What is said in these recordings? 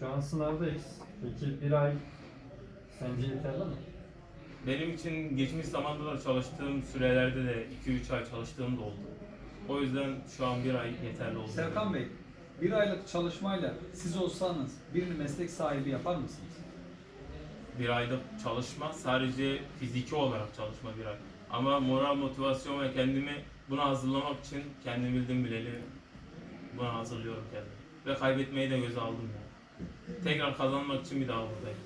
Şu an sınavdayız. Peki bir ay sence yeterli mi? Benim için geçmiş zamanda da çalıştığım sürelerde de 2-3 ay çalıştığım da oldu. O yüzden şu an bir ay yeterli oldu. Serkan Bey, bir aylık çalışmayla siz olsanız birini meslek sahibi yapar mısınız? Bir ayda çalışma sadece fiziki olarak çalışma bir ay. Ama moral motivasyon ve kendimi buna hazırlamak için kendim bildim bileli buna hazırlıyorum kendimi. Ve kaybetmeyi de göze aldım yani. Tekrar kazanmak için bir daha buradayım.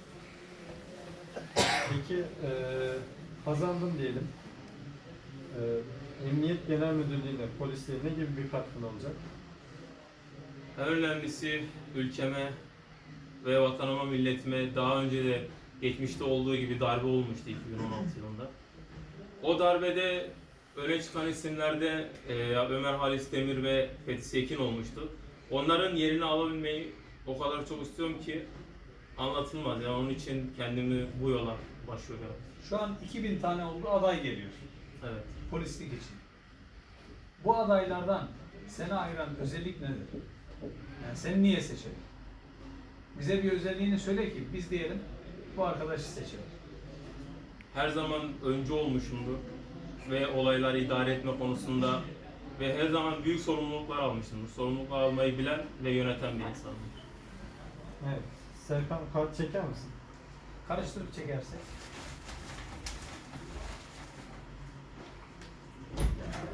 Peki eee kazandın diyelim. Eee Emniyet Genel Müdürlüğü'ne, polisliğe ne gibi bir katkın olacak? En önemlisi ülkeme ve vatanıma, milletime daha önce de geçmişte olduğu gibi darbe olmuştu 2016 yılında. O darbede öne çıkan isimlerde e, Ömer Halis Demir ve Fethi Sekin olmuştu. Onların yerini alabilmeyi o kadar çok istiyorum ki anlatılmaz. Yani onun için kendimi bu yola başvuruyorum. Şu an 2000 tane oldu aday geliyor Evet. polislik için. Bu adaylardan seni ayıran özellik nedir? Yani seni niye seçelim? Bize bir özelliğini söyle ki biz diyelim bu arkadaşı seçelim. her zaman önce olmuşumdur ve olayları idare etme konusunda ve her zaman büyük sorumluluklar almışımdır. Sorumluluk almayı bilen ve yöneten bir insanımdır. Evet. Serkan kart çeker misin? Karıştırıp çekersek.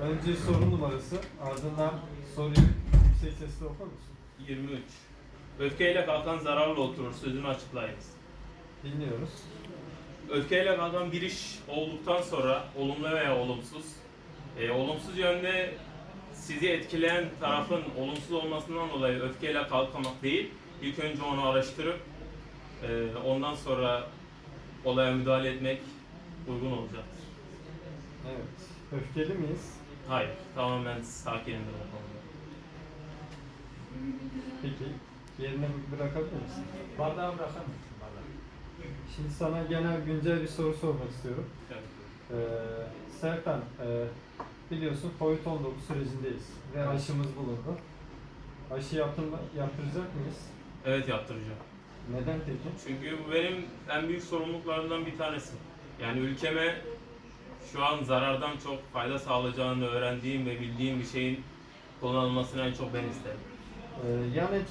Önce soru numarası, ardından soruyu yüksek sesle okur musun? 23. Öfkeyle kalkan zararla oturur. Sözünü açıklayınız. Dinliyoruz. Öfkeyle kalkan bir iş olduktan sonra olumlu veya olumsuz, e, olumsuz yönde sizi etkileyen tarafın olumsuz olmasından dolayı öfkeyle kalkamak değil, ilk önce onu araştırıp e, ondan sonra olaya müdahale etmek uygun olacaktır. Evet. Öfkeli miyiz? Hayır, tamamen sakinimdir o konuda. Peki. Yerine bırakabilir misin? Bardağı bırakır mısın? Bardağı. Şimdi sana genel güncel bir soru sormak istiyorum. Evet. Ee, Serkan, e, biliyorsun Covid-19 sürecindeyiz ve aşımız bulundu. Aşı yaptırma, yaptıracak mıyız? Evet yaptıracağım. Neden peki? Çünkü bu benim en büyük sorumluluklarımdan bir tanesi. Yani ülkeme şu an zarardan çok fayda sağlayacağını öğrendiğim ve bildiğim bir şeyin kullanılmasını en çok ben isterim. Ee, yan